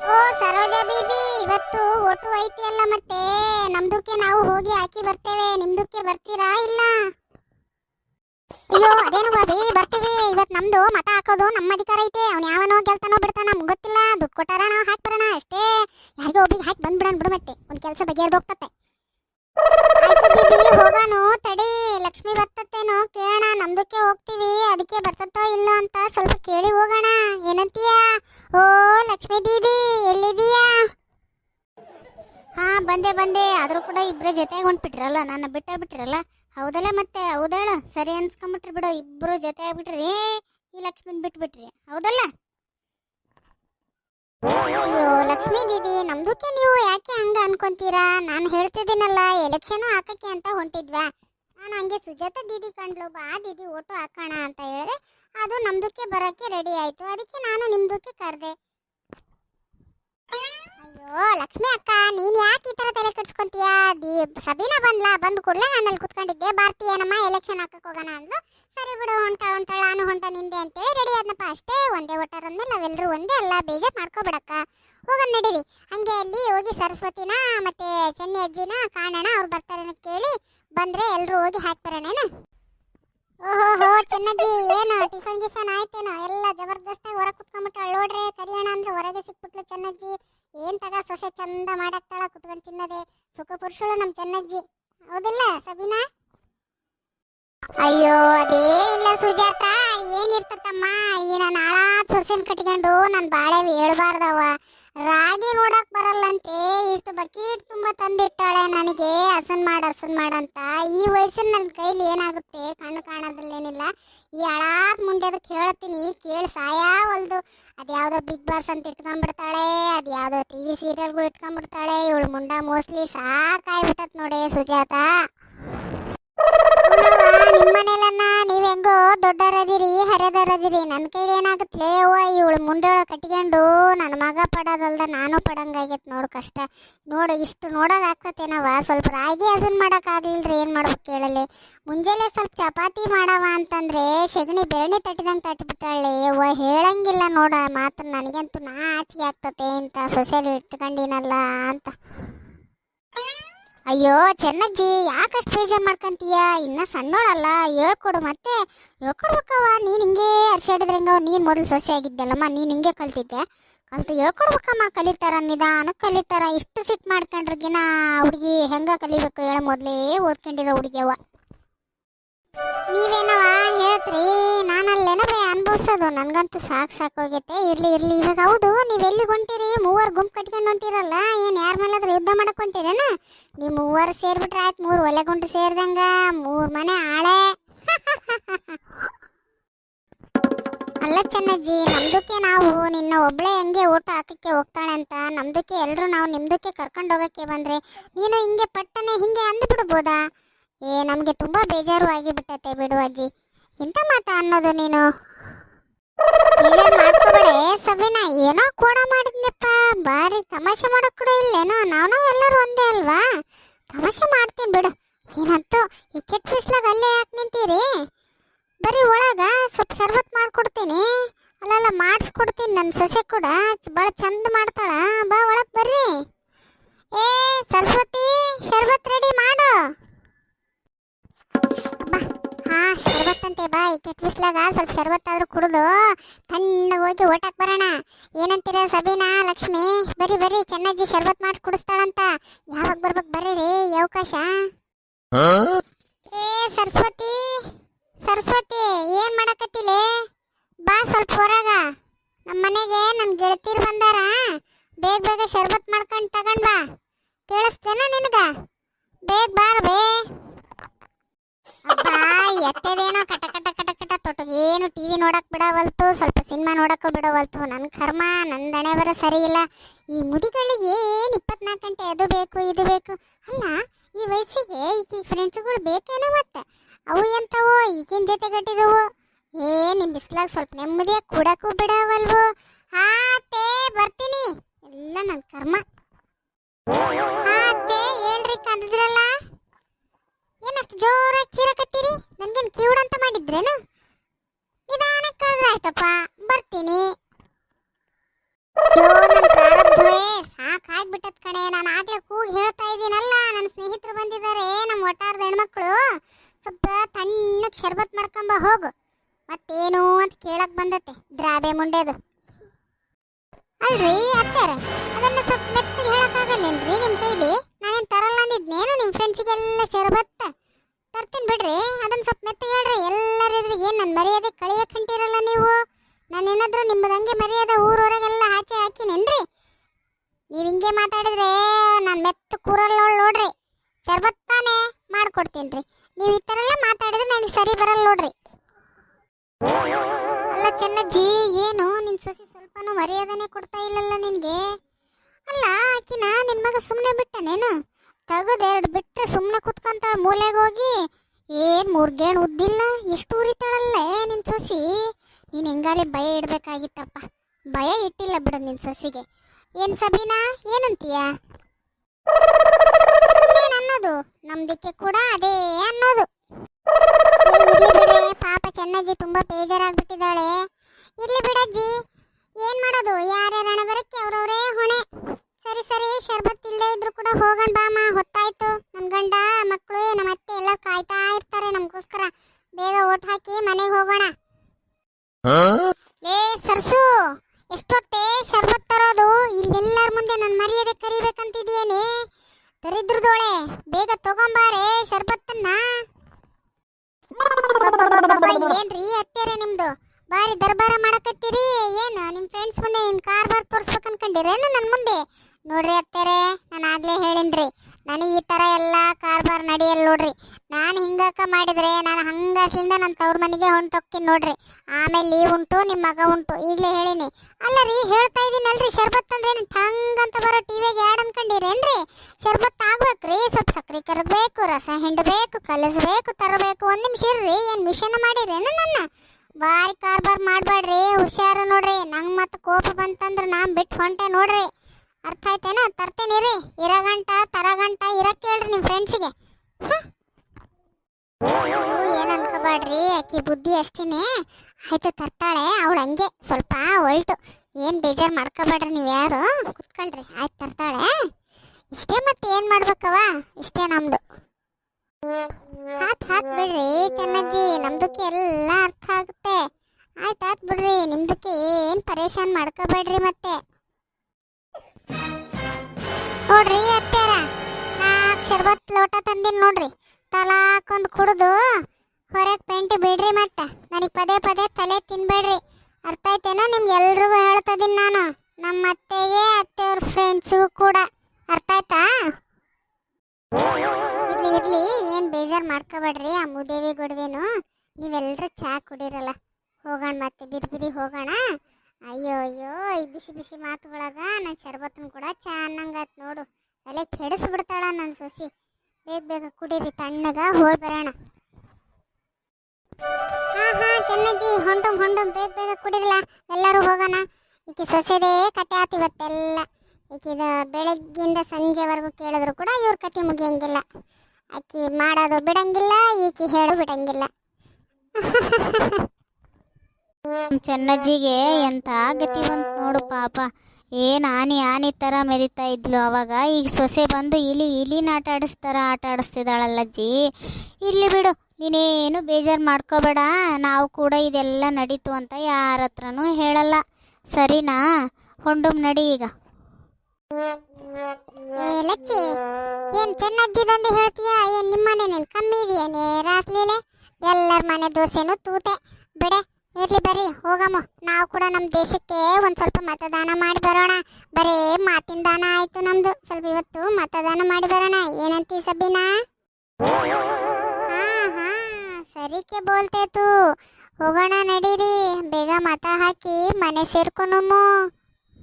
ಓ, ಸರೋಜಾ ಬೀಬಿ, ಇವತ್ತು ಒಟ್ಟು ಐತಿ ಅಲ್ಲ ಮತ್ತೆ? ನಮ್ದಕ್ಕೆ ನಾವು ಹೋಗಿ ಹಾಕಿ ಬರ್ತೇವೆ. ನಿಮ್ದಕ್ಕೆ ಬರ್ತೀರಾ ಇಲ್ಲ? ಅಯ್ಯೋ, ಅದೇನು ಬಾಬಿ ಬರ್ತೀವಿ. ಇವತ್ ನಮ್ದು ಮತ ಹಾಕೋದು ನಮ್ಮ ಅಧಿಕಾರ ಐತೆ. ಅವ್ನು ಯಾವನೋ ಗೆಲ್ತಾನೋ ಬಿಡ್ತಾನ ನಮ್ಗ್ ಗೊತ್ತಿಲ್ಲ. ದುಡ್ಡು ಕೊಟ್ಟಾರ, ನಾವು ಹಾಕಿ ಅಷ್ಟೇ. ಯಾರಿಗೋ ಒಬ್ರಿಗೆ ಹಾಕಿ ಬಂದ್ಬಿಡೋಣ ಬಿಡು ಮತ್ತೆ. ಒಂದ್ ಕೆಲಸ ಬಗೆಹರ್ದು ಹೋಗ್ತತೆ. ಹೋಗೋಣ ತಡಿ, ಲಕ್ಷ್ಮಿ ಬರ್ತತ್ತೇನೋ? ಕೇಳೋಣ, ನಮ್ದಕ್ಕೆ ಹೋಗ್ತೀವಿ, ಅದಕ್ಕೆ ಬರ್ತತ್ತೋ ಇಲ್ಲೋ ಅಂತ ಸ್ವಲ್ಪ ಕೇಳಿ ಹೋಗೋಣ. ಏನಂತೀಯ? ಓ, ಲಕ್ಷ್ಮಿ ದೀದಿ ಎಲ್ಲಿದೀಯಾ ಹಾ, ಬಂದೆ ಬಂದೆ. ಆದ್ರೂ ಕೂಡ ಇಬ್ರು ಜೊತೆಗೆ ಹೊಂಟ್ಬಿಟ್ರಲ್ಲ, ನನ್ನ ಬಿಟ್ಟ ಬಿಟ್ರಲ್ಲ. ಹೌದಲ್ಲ ಮತ್ತೆ? ಹೌದಾಳ? ಸರಿ ಅನ್ಸ್ಕೊಂಬಿಟ್ರಿ ಬಿಡು, ಇಬ್ರು ಜೊತೆ ಆಗ್ಬಿಟ್ರಿ. ಈ ಲಕ್ಷ್ಮಿನ್ ಬಿಟ್ಬಿಟ್ರಿ. ಹೌದಲ್ಲ? ಅಯ್ಯೋ, ಲಕ್ಷ್ಮೀ ದೀದಿ, ನಮ್ದಕ್ಕೆ ನೀವು ಯಾಕೆ ಹಂಗ ಅನ್ಕೊಂತೀರಾ? ನಾನು ಹೇಳ್ತಿದ್ದೀನಲ್ಲ, ಎಲೆಕ್ಷನ್ ಹಾಕಕ್ಕೆ ಅಂತ ಹೊಂಟಿದ್ವಾ. ನಾನು ಹಂಗೆ ಸುಜಾತ ದೀದಿ ಕಂಡ್ಲು, ಬಾ ದೀದಿ, ಓಟು ಹಾಕೋಣ ಅಂತ ಹೇಳಿದೆ. ಅದು ನಮ್ದಕ್ಕೆ ಬರೋಕ್ಕೆ ರೆಡಿ ಆಯ್ತು. ಅದಕ್ಕೆ ನಾನು ನಿಮ್ದಕ್ಕೆ ಕರೆದೆ. ಅಯ್ಯೋ, ಲಕ್ಷ್ಮಿ ಅಕ್ಕ, ನೀನ್ ಯಾಕೆ ಈ ತರ ತಲೆ ಕೆಡ್ಸ್ಕೊಂತೀಯ? ದಿ, ಸಬೀನಾ ಬಂದ್ಲಾ, ಬಂದ್ ಕೂಡ್ಲೆ ನಾನು ಅಲ್ಲಿ ಕುತ್ಕೊಂಡಿದ್ದೆ. ಭಾರತೀಯನಮ್ಮ ಎಲೆಕ್ಷನ್ ಹಾಕಕ್ ಹೋಗೋಣ ಅಂದ್ಲು. ಸರಿ ಬಿಡು, ಹೊಂಟ ಹೊಂಟ, ನಾನು ಹೊಂಟ ನಿಂದೆ ಅಂತೇಳಿ ರೆಡಿ ಆದ್ನಪ್ಪ ಅಷ್ಟೇ. ಒಂದೇ ಒಟ್ಟಾರ ಅಂದ್ಮೇಲೆ ನಾವೆಲ್ಲರೂ ಒಂದೇ ಅಲ್ಲ, ಬೇಜಾರ್ ಮಾಡ್ಕೋಬಿಡಕ್ಕ. ಹೋಗೋಣ ನಡೀರಿ. ಹಂಗೆ ಅಲ್ಲಿ ಹೋಗಿ ಸರಸ್ವತಿನ, ಮತ್ತೆ ಚೆನ್ನಿ ಅಜ್ಜಿನ ಕಾಣೋಣ ಅವ್ರು ಬರ್ತಾರೆ ಕೇಳಿ ಬಂದ್ರೆ ಎಲ್ಲರೂ ಹೋಗಿ ಹಾಕ್ಬರೋಣೇನ ಓಹೋ ಚೆನ್ನಜ್ಜಿ ಏನು ಟಿಫನ್ ಗಿಫನ್ ಆಯ್ತೇನೋ? ಎಲ್ಲ ಜಬರ್ದಸ್ತಾಗಿ ಹೊರಗೆ ಕುತ್ಕೊಂಡ್ಬಿಟ್ಟು ನೋಡ್ರಿ. ಕರಿಯೋಣ ಅಂದ್ರೆ ಹೊರಗೆ ಸಿಕ್ಬಿಟ್ಲು ಚೆನ್ನಜ್ಜಿ ಏನ್ ತಗ ಸೊಸೆ ಚಂದ ಮಾಡಾಕ್ತಾಳ ಕುತ್ಕೊಂಡ್ ತಿನ್ನದೆ? ಸುಖ ಪುರುಷಳು ನಮ್ ಚೆನ್ನಜ್ಜಿ. ಹೌದಿಲ್ಲ ಸಬಿನಾ? ಅಯ್ಯೋ, ಅದೇನಿಲ್ಲ ಸುಜಾತ, ಏನಿರ್ತತಮ್ಮ? ಈ ನಾನು ಹಾಳಾದ ಸೊಸೆನ್ ಕಟ್ಕೊಂಡು ನನ್ ಬಾಳೆ ಹೇಳ್ಬಾರ್ದವ. ರಾಗಿ ನೋಡಕ್ ಬರಲ್ಲಂತೆ, ಇಷ್ಟು ಬಕೀಟ್ ತಂದಿಟ್ಟಾಳೆ ನನಗೆ, ಹಸನ್ ಮಾಡ, ಹಸನ್ ಮಾಡಂತ ಈ ವಯಸ್ಸಿನ ನನ್ನ ಕೈಲಿ ಏನಾಗುತ್ತೆ? ಕಣ್ಣು ಕಾಣೋದ್ರಲ್ಲೇನಿಲ್ಲ. ಈ ಹಳಾದ ಮುಂದೆ ಅದಕ್ಕೆ ಹೇಳ್ತೀನಿ ಕೇಳಿ ಸಾಯಾವಲ್ದು ಅದ್ಯಾವುದೋ ಬಿಗ್ ಬಾಸ್ ಅಂತ ಇಟ್ಕೊಂಡ್ಬಿಡ್ತಾಳೆ ಅದ್ಯಾವ್ದೋ ಟಿವಿ ಸೀರಿಯಲ್ಗಳು ಇಟ್ಕೊಂಡ್ಬಿಡ್ತಾಳೆ ಇವಳು ಮುಂಡ ಮೋಸ್ಟ್ಲಿ ಸಾಕಾಗ್ಬಿಟ್ಟತ್ ನೋಡಿ ಸುಜಾತ. ದೊಡ್ಡರದಿರಿ, ಹರಿಯದರದಿರಿ ನನ್ನ ಕೈಲಿ ಲೇ ಅವ್ವ? ಇವಳು ಮುಂಡೆಳ ಕಟ್ಕೊಂಡು ನನ್ನ ಮಗ ಪಡೋದಲ್ದ ನಾನು ಪಡಂಗಾಗೈತೆ ನೋಡು ಕಷ್ಟ. ನೋಡು, ಇಷ್ಟು ನೋಡೋದಾಗ್ತತೇನವ ಸ್ವಲ್ಪ ರಾಗಿ ಹಸನ್ ಮಾಡಕ್ ಏನು ಮಾಡ್ಬೇಕು ಕೇಳಲಿ ಮುಂಜಾನೆ ಸ್ವಲ್ಪ ಚಪಾತಿ ಮಾಡವ ಅಂತಂದ್ರೆ ಸೆಗಣಿ ಬೆರಣಿ ತಟ್ಟಿದಂಗೆ ತಟ್ಟಿಬಿಟ್ಟಾಳೆ. ಅವ್ವ ಹೇಳಂಗಿಲ್ಲ ನೋಡ ಮಾತ್ರ ನನಗಂತೂ ನಾ ಆಚೆಗೆ ಆಗ್ತತೆ ಇಂಥ ಸೊಸೆಲಿ ಇಟ್ಕೊಂಡಿನಲ್ಲ ಅಂತ. ಅಯ್ಯೋ, ಚೆನ್ನಜ್ಜಿ ಯಾಕಷ್ಟು ಬೇಜಾರು ಮಾಡ್ಕೊಂತೀಯ? ಇನ್ನ ಸಣ್ಣೋಳಲ್ಲ, ಹೇಳ್ಕೊಡು ಮತ್ತೆ. ಹೇಳ್ಕೊಡ್ಬೇಕವ್ವ, ನೀನು ಹಿಂಗೆ ಹೆಂಗವ ನೀನ್ ಮೊದಲು ಸೊಸೆ ಆಗಿದ್ದಲ್ಲಮ್ಮ ನೀನು ಹಿಂಗೆ ಕಲ್ತಿದ್ದೆ. ಕಲ್ತು ಹೇಳ್ಕೊಡ್ಬೇಕಮ್ಮ, ಕಲಿತಾರ ನಿಧಾನಕ್ಕೆ ಕಲಿತಾರ. ಇಷ್ಟು ಸಿಟ್ಟು ಮಾಡ್ಕೊಂಡ್ರಿಗಿನ ಹುಡುಗಿ ಹೆಂಗ ಕಲಿಬೇಕು ಹೇಳ, ಮೊದಲೇ ಓದ್ಕೊಂಡಿರೋ ಹುಡುಗಿಯವ್ವ. ನೀವೇನವ ಹೇಳ್ತ್ರಿ? ನಾನಲ್ಲೇನವೇ ಅನ್ಭವಿಸೋದು. ನನಗಂತೂ ಸಾಕು ಸಾಕೋಗೈತೆ ಇರ್ಲಿ ಇರ್ಲಿ. ಇವಾಗ ಹೌದು ನೀವೆಲ್ಲಿ ಹೊಂಟಿರಿ? ಮೂವರು ಗುಂಪು ಕಟ್ಕೊಂಡು ಹೊಂಟಿರಲ್ಲ? ಏನು ಯಾರ ಮೇಲಾದ್ರೂ ಯುದ್ಧ ಮಾಡಕ್ ಹೊಂಟಿರೇನ? ನೀವು ಮೂವರು ಸೇರ್ಬಿಟ್ರೆ ಆಯ್ತು. ಮೂರು ಒಲೆ ಗುಂಟು ಸೇರ್ದಂಗ. ಮೂರು ಮನೆ ಆಳೆ. ಅಲ್ಲ ಚೆನ್ನಜ್ಜಿ, ನಮ್ದಕ್ಕೆ ನಾವು ನಿನ್ನ ಒಬ್ಳೆ ಹೆಂಗೆ ಊಟ ಹಾಕಕ್ಕೆ ಹೋಗ್ತಾಳೆ ಅಂತ, ನಮ್ದಕ್ಕೆ ಎಲ್ಲರೂ ನಾವು ನಿಮ್ದಕ್ಕೆ ಕರ್ಕೊಂಡು ಹೋಗಕ್ಕೆ ಬಂದ್ರೆ ನೀನು ಹಿಂಗೆ ಪಟ್ಟನೆ ಹಿಂಗೆ ಅಂದ್ಬಿಡ್ಬೋದಾ? ಏ, ನಮಗೆ ತುಂಬಾ ಬೇಜಾರು ಆಗಿಬಿಟ್ಟತೆ ಬಿಡು ಅಜ್ಜಿ. ಎಂತ ಮಾತಾ ಅನ್ನೋದು ನೀನು? ಬೇಜಾರು ಮಾಡ್ಕೋಬೇಡೆ. ಸಬಿನ ಏನೋ ಕೂಡ ಮಾಡಿದ್ನಪ್ಪ. ಬಾರಿ ತಮಾಷೆ ಮಾಡಕ್ ಕೂಡ ಇಲ್ಲೇನೋ? ನಾವು ನಾವೆಲ್ಲರೂ ಒಂದೇ ಅಲ್ವಾ? ತಮಾಷೆ ಮಾಡ್ತೀನಿ ಬಿಡು. ನೀನಂತೂ ಈ ಕೆಟ್ಟ ಬಿಸ್ಲಾಗ ಅಲ್ಲೇ ಯಾಕೆ ನಿಂತೀರಿ? ಬರೀ ಒಳಗ ಸ್ವಲ್ಪ ಶರ್ಬತ್ ಮಾಡ್ಕೊಡ್ತೀನಿ. ಅಲ್ಲೆಲ್ಲ, ಮಾಡಿಸ್ಕೊಡ್ತೀನಿ ನನ್ನ ಸೊಸೆ ಕೂಡ. ಭಾಳ ಚಂದ ಮಾಡ್ತಾಳ. ಬಾ, ಒಳಗೆ ಬರ್ರಿ. ಏ, ಸರಸ್ವತಿ, ಶರ್ಬತ್ ರೆಡಿ ಮಾಡು. ಶರ್ಬತ್ ಅಂತೆ ಬಾ ಈ ಕೆಟ್ಟ ಬಿಸ್ಲಾಗ ಸ್ವಲ್ಪ ಶರ್ಬತ್ ಆದ್ರೂ ಕುಡಿದು ತಣ್ಣಗೆ ಹೋಗಿ ಓಟಕ್ಕೆ ಬರೋಣ. ಏನಂತೀರ ಸಬೀನಾ ಲಕ್ಷ್ಮಿ? ಬರ್ರಿ ಬರ್ರಿ ಚೆನ್ನಾಗಿ ಶರ್ಬತ್ ಮಾಡಿ ಕುಡಿಸ್ತಾಳಂತ. ಯಾವಾಗ ಬರ್ಬೇಕು ಬರ್ರಿ ಅವಕಾಶ? ಏ ಸರಸ್ವತಿ ಸರಸ್ವತಿ ಏನ್ ಮಾಡಕತ್ತಿಲೆ? ಬಾ ಸ್ವಲ್ಪ ಹೊರಗ. ನಮ್ಮ ಮನೆಗೆ ನನ್ನ ಗೆಳತಿರ್ ಬಂದಾರ. ಬೇಗ ಬೇಗ ಶರ್ಬತ್ ಮಾಡ್ಕೊಂಡು ತಗೊಂಡ್ ಬಾ. ಕೇಳಿಸ್ತೇನ ನಿನಗ? ಬೇಗ ಬಾರ ಬೇ. ಅಬ್ಬಾ, ಎತ್ತದೇನೋ ಕಟ ಕಟ ಕಟ ಕಟ ತೊಟ್ಟಗ ಏನು ಟಿವಿ ನೋಡಕ್ ಬಿಡವಲ್ತು, ಸ್ವಲ್ಪ ಸಿನಿಮಾ ನೋಡಕ್ಕೂ ಬಿಡವಲ್ತು. ನನ್ನ ಕರ್ಮ ನನ್ನ ದಣೆ ಸರಿ ಇಲ್ಲ ಈ ಮುದಿಗಳಿಗೆ ಏನು ಇಪ್ಪತ್ನಾಲ್ಕು ಗಂಟೆ ಅದು ಬೇಕು, ಇದು ಬೇಕು? ಅಲ್ಲ, ಈ ವಯಸ್ಸಿಗೆ ಈಕಿ ಫ್ರೆಂಡ್ಸ್ಗಳು ಬೇಕೇನೋ ಮತ್ತೆ? ಅವು ಎಂತವೋ ಈಗಿನ ಜೊತೆ ಗಟ್ಟಿದವು. ಏ, ನಿಮ್ ಬಿಸ್ಲಾಗ ಸ್ವಲ್ಪ ನೆಮ್ಮದಿಯಾಗಿ ಕೂಡಕ್ಕೂ ಬಿಡವಲ್ವು? ಆತೇ ಬರ್ತೀನಿ. ಕಿವುಡ್ ಅಂತ ಮಾಡಿದ್ರೇನು? ನಿಧಾನಕ್ಕೆ ಕರೆದ್ರೆ ಆಯ್ತಪ್ಪ, ಬರ್ತೀನಿ. ಅಯ್ಯೋ ನನ್ನ ಪ್ರಾರಬ್ಧ ಆಗ್ಬಿಟ್ಟತ್ ಕಣೆ. ನಾನು ಆಗ್ಲೇ ಕೂಗಿ ಹೇಳ್ತಾ ಇದ್ದೀನಲ್ಲ ನನ್ನ ಸ್ನೇಹಿತರು ಬಂದಿದ್ದಾರೆ ನಮ್ಮ ಒಟ್ಟಾರದ ಹೆಣ್ಮಕ್ಳು. ಸ್ವಲ್ಪ ತಣ್ಣಗೆ ಶರ್ಬತ್ ಮಾಡ್ಕೊಂಬ, ಹೋಗು. ಮತ್ತೇನು ಅಂತ ಕೇಳಕ್ ಬಂದತ್ತೆ, ದ್ರಾಬೆ ಮುಂಡೆದು. ಅಲ್ರಿ, ಅತ್ತಾರೆ, ಅದನ್ನ ಸ್ವಲ್ಪ ಮೆತ್ತಗೆ ಹೇಳಕ್ಕಾಗಲ್ಲೇನ್ರಿ ನಿಮ್ಮ ಕೈಲಿ? ನಾನೇನ್ ತರಲ್ಲ ಅಂದಿದ್ನೇನು ನಿಮ್ಮ ಫ್ರೆಂಡ್ಸಿಗೆಲ್ಲ ಶರ್ಬತ್? ತರ್ತೀನಿ ಬಿಡ್ರಿ ಅದನ್ನ ಸ್ವಲ್ಪ ಮೆತ್ತಗೆ ಹೇಳ್ರಿ. ಎಲ್ಲರ ಎದುರಿಗೆ ನನ್ನ ನನ್ ಮರ್ಯಾದೆ ಕಳಿಯಕ್ಕೆ ಹೊಂಟಿರಲ್ಲ ನೀವು? ನಾನೇನಾದ್ರೂ ನಿಮ್ಮದಂಗೆ ಮರ್ಯಾದೆ ಊರವರೆಗೆಲ್ಲ ಆಚೆ ಹಾಕಿನೇನ್ರಿ? ನೀವು ಹಿಂಗೆ ಮಾತಾಡಿದ್ರೆ ನಾನು ಮೆತ್ತ ಕೂರಲ್ಲ ನೋಡ್ರಿ. ಶರ್ಬತ್ತಾನೆ ಮಾಡ್ಕೊಡ್ತೀನಿ ರೀ ನೀವು ಈ ಥರ ಎಲ್ಲ ಮಾತಾಡಿದ್ರೆ ನನಗೆ ಸರಿ ಬರಲ್ಲ ನೋಡ್ರಿ. ಅಲ್ಲ ಚೆನ್ನಜ್ಜಿ, ಏನು? ನಿನ್ನ ಸೊಸಿ ಸ್ವಲ್ಪನೂ ಮರ್ಯಾದನೆ ಕೊಡ್ತಾ ಇಲ್ಲಲ್ಲ ನಿನಗೆ? ಅಲ್ಲ, ಆಕಿನ ನಿನ್ನ ಮಗ ಸುಮ್ಮನೆ ಬಿಟ್ಟನೇನು? ತೆಗೆದು ಎರಡು ಬಿಟ್ಟರೆ ಸುಮ್ಮನೆ ಕುತ್ಕೊಂತಾಳ ಮೂಲೆಗೆ ಹೋಗಿ. ಏನ್ ಮುರ್ಗೇನ್ ಉದ್ದಿಲ್ಲ, ಎಷ್ಟು ಉರಿತಾಳಲ್ಲೇ ನಿನ್ ಸೊಸಿ? ನೀನ್ ಹೆಂಗಾರೆ ಭಯ ಇಡ್ಬೇಕಾಗಿತ್ತಪ್ಪ. ಭಯ ಇಟ್ಟಿಲ್ಲ ಬಿಡು ನಿನ್ ಸೊಸಿಗೆ. ಏನ್ ಸಬೀನಾ, ಏನಂತೀಯ? ಏನ್ ಅನ್ನೋದು? ನಮ್ದಕ್ಕೆ ಕೂಡ ಅದೇ ಅನ್ನೋದು. ಪಾಪ ಚೆನ್ನಜ್ಜಿ ತುಂಬಾ ಬೇಜಾರಾಗ್ಬಿಟ್ಟಿದ್ದಾಳೆ. ಇರ್ಲಿ ಬಿಡಜ್ಜಿ, ಏನ್ ಮಾಡೋದು? ಯಾರ್ಯಾರ ದರಿದ್ರದೋಳೆ ಬೇಗ ತಗೊಂಬಾರೆ ಶರ್ಬತ್ತನ್ನ. ಏನ್ರಿ ಅತ್ತೇರೆ ನಿಮ್ದು? ಬಾರಿ ದರ್ಬಾರ ಮಾಡಕತ್ತೀರಿ? ಏನ್, ನಿಮ್ ಫ್ರೆಂಡ್ಸ್ ಮುಂದೆ ನಿನ್ ಕಾರ್ ಬಾರ್ ತೋರ್ಸ್ಬೇಕು ಅನ್ಕೊಂಡಿರೇನು ನನ್ ಮುಂದೆ? ನೋಡ್ರಿ ಅತ್ತೇರೆ, ನಾನು ಆಗ್ಲೇ ಹೇಳಿನ್ರಿ. ನನಗೆ ಈ ತರ ಎಲ್ಲ ಕಾರ್ಬಾರ್ ನಡೆಯಲ್ಲ ನೋಡ್ರಿ. ನಾನು ಹಿಂಗಾಕ ಮಾಡಿದ್ರೆ ನಾನು ಹಂಗಾಸಿಂದ ನನ್ನ ತವ್ರ ಮನೆಗೆ ಹೊಂಟೋಗ್ತೀನಿ ನೋಡ್ರಿ. ಆಮೇಲೆ ಲೀವ್ ಉಂಟು ನಿಮ್ಮ ಮಗ ಉಂಟು, ಈಗಲೇ ಹೇಳಿನಿ. ಅಲ್ಲ ರೀ ಹೇಳ್ತಾ ಇದ್ದೀನಲ್ರಿ ಶರ್ಬತ್ ಅಂದ್ರೆ ಠಂಗ್ ಅಂತ ಬರೋ ಟಿವಿಗೆ ಯಾಡ್ ಅನ್ಕೊಂಡಿರೇನ್ರಿ? ಶರ್ಬತ್ ಆಗ್ಬೇಕ್ರಿ, ಸ್ವಲ್ಪ ಸಕ್ಕರೆ ಕರಗಬೇಕು, ರಸ ಹಿಂಡಬೇಕು, ಕಲಸ್ಬೇಕು, ತರಬೇಕು. ಒಂದು ನಿಮಿಷ ಇರ್ರಿ, ಏನ್ ಮಿಷನ್ ಮಾಡಿರೇನು ನನ್ನ? ಬಾರಿ ಕಾರ್ಬಾರ್ ಮಾಡಬೇಡ್ರಿ, ಹುಷಾರು ನೋಡ್ರಿ. ನಂಗೆ ಮತ್ತೆ ಕೋಪ ಬಂತಂದ್ರ ನಾನು ಬಿಟ್ಟು ಹೊಂಟೆ ನೋಡ್ರಿ. ಅರ್ಥ ಆಯ್ತೇನಾ? ತರ್ತೇನೆ ರೀ ಇರಗಂಟ ತರಗಂಟ ಇರಕ್ಕೆ ಹೇಳ್ರಿ ನಿಮ್ಮ ಫ್ರೆಂಡ್ಸಿಗೆ ಏನು ಅನ್ಕೋಬೇಡ್ರಿ ಆಕಿ ಬುದ್ಧಿ ಅಷ್ಟೇನೆ. ಆಯ್ತು, ತರ್ತಾಳೆ. ಅವಳು ಹಂಗೆ. ಸ್ವಲ್ಪ ಒಲ್ಟು ಏನು ಬೇಜಾರು ಮಾಡ್ಕೋಬೇಡ್ರಿ ನೀವು ಯಾರು? ಕುತ್ಕೊಂಡ್ರಿ ಆಯ್ತು, ತರ್ತಾಳೆ. ಇಷ್ಟೇ ಮತ್ತೆ ಏನು ಮಾಡ್ಬೇಕವ ಇಷ್ಟೇ ನಮ್ಮದು ಹಾತ್ ಹಾತ್ ಬಿಡ್ರಿ ಚೆನ್ನಜ್ಜಿ. ನಮ್ದಕ್ಕೆ ಎಲ್ಲ ಅರ್ಥ ಆಗುತ್ತೆ. ಆಯ್ತು, ಹಾತ್ ಬಿಡ್ರಿ. ನಿಮ್ದಕ್ಕೆ ಏನು ಪರೇಶಾನ್ ಮಾಡ್ಕೋಬೇಡ್ರಿ ಮತ್ತೆ? ನೋಡ್ರಿ ಅತ್ಯಾರ ನಾಲ್ಕು ಶರ್ಬತ್ ಲೋಟ ತಂದಿನಿ ನೋಡ್ರಿ. ತಲಾಕೊಂದು ಕುಡಿದು ಹೊರಗೆ ಪೆಂಟಿ ಬಿಡ್ರಿ ಮತ್ತೆ. ನನಗೆ ಪದೇ ಪದೇ ತಲೆ ತಿನ್ಬೇಡ್ರಿ. ಅರ್ಥ ಆಯ್ತೇನೋ ನಿಮ್ಗೆ ಎಲ್ರಿಗೂ ಹೇಳ್ತದೀನಿ ನಾನು. ನಮ್ಮ ಅತ್ತೆಗೆ, ಅತ್ತೆಯವ್ರ ಫ್ರೆಂಡ್ಸು ಕೂಡ. ಅರ್ಥ ಆಯ್ತಾ? ಇರ್ಲಿ ಇರ್ಲಿ, ಏನು ಬೇಜಾರ್ ಮಾಡ್ಕೋಬೇಡ್ರಿ ಆ ಮುದೇವಿ ಗೊಡವೇನು. ನೀವೆಲ್ಲರೂ ಚಹಾ ಕುಡಿರಲ್ಲ. ಹೋಗೋಣ ಮತ್ತೆ, ಬಿರ್ಬಿರಿ ಬಿರಿ ಹೋಗೋಣ. ಅಯ್ಯೋ ಅಯ್ಯೋ ಈ ಬಿಸಿ ಬಿಸಿ ಮಾತುಗಳಾಗ ನನ್ನ ಶರ್ಬತ್ನ ಕೂಡ ಚಾ ಅನ್ನಂಗಾತ್ ನೋಡು. ತಲೆ ಕೆಡಿಸ್ಬಿಡ್ತಾಳ ನನ್ನ ಸೊಸಿ. ಬೇಗ ಬೇಗ ಕುಡೀರಿ, ತಣ್ಣಗ ಹೋಗಿ ಬರೋಣ. ಹಾ ಹಾ, ಚೆನ್ನಜ್ಜಿ ಹೊಂಡಮ್ ಹೊಂಡಮ್ ಬೇಗ ಬೇಗ ಕುಡಿರಿಲ್ಲ ಎಲ್ಲರೂ ಹೋಗೋಣ. ಈಕೆ ಸೊಸೆದೇ ಕತೆ ಆತು ಇವತ್ತೆಲ್ಲ. ಈಕಿದ ಬೆಳಗ್ಗಿಂದ ಸಂಜೆವರೆಗೂ ಕೇಳಿದ್ರು ಕೂಡ ಇವ್ರ ಕತೆ ಮುಗಿಯಂಗಿಲ್ಲ. ಆಕಿ ಮಾಡೋದು ಬಿಡಂಗಿಲ್ಲ, ಈಕಿ ಹೇಳು ಬಿಡಂಗಿಲ್ಲ. ಚೆನ್ನಜ್ಜಿಗೆ ಎಂತ ಗತಿ ಬಂತು ನೋಡು ಪಾಪ. ಏನ್ ಆನಿ ಆನಿ ತರ ಮೆರಿತಾ ಇದ್ಲು ಅವಾಗ. ಈಗ ಸೊಸೆ ಬಂದು ಇಲಿ ಇಲಿನ ಆಟ ಆಡಿಸ್ತಾರ ಆಟ ಆಡಿಸ್ತಿದ್ದಾಳಲ್ಲಜ್ಜಿ ಇರ್ಲಿ ಬಿಡು, ನೀನೇನು ಬೇಜಾರು ಮಾಡ್ಕೋಬೇಡ. ನಾವು ಕೂಡ ಇದೆಲ್ಲ ನಡೀತು ಅಂತ ಯಾರ ಹತ್ರನೂ ಹೇಳಲ್ಲ. ಸರಿನಾ? ಹೊಂಡುಮ್ ನಡಿ ಈಗ. ಹೇಳ್ತೀಯ? ಕಮ್ಮಿ ಇದೆಯೇನೆ ರಾಸ್ಲೀಲೆ ಎಲ್ಲರ ಮನೆ ದೋಸೆನೂ ತೂತೆ. ಬಿಡೆ ಇರ್ಲಿ ಬರ್ರಿ, ಹೋಗಮ್ಮ. ನಾವು ಕೂಡ ನಮ್ಮ ದೇಶಕ್ಕೆ ಒಂದು ಸ್ವಲ್ಪ ಮತದಾನ ಮಾಡಿ ಬರೋಣ. ಬರೇ ಮಾತಿನ ದಾನ ಆಯ್ತು ನಮ್ದು. ಸ್ವಲ್ಪ ಇವತ್ತು ಮತದಾನ ಮಾಡಿ ಬರೋಣ. ಏನಂತಿ ಸಬೀನಾ? ಹಾ ಹಾ ಸರಿಕೆ ಬೋಲ್ತೇತು. ಹೋಗೋಣ ನಡೀರಿ. ಬೇಗ ಮತ ಹಾಕಿ ಮನೆ ಸೇರ್ಕೊನಮ್ಮು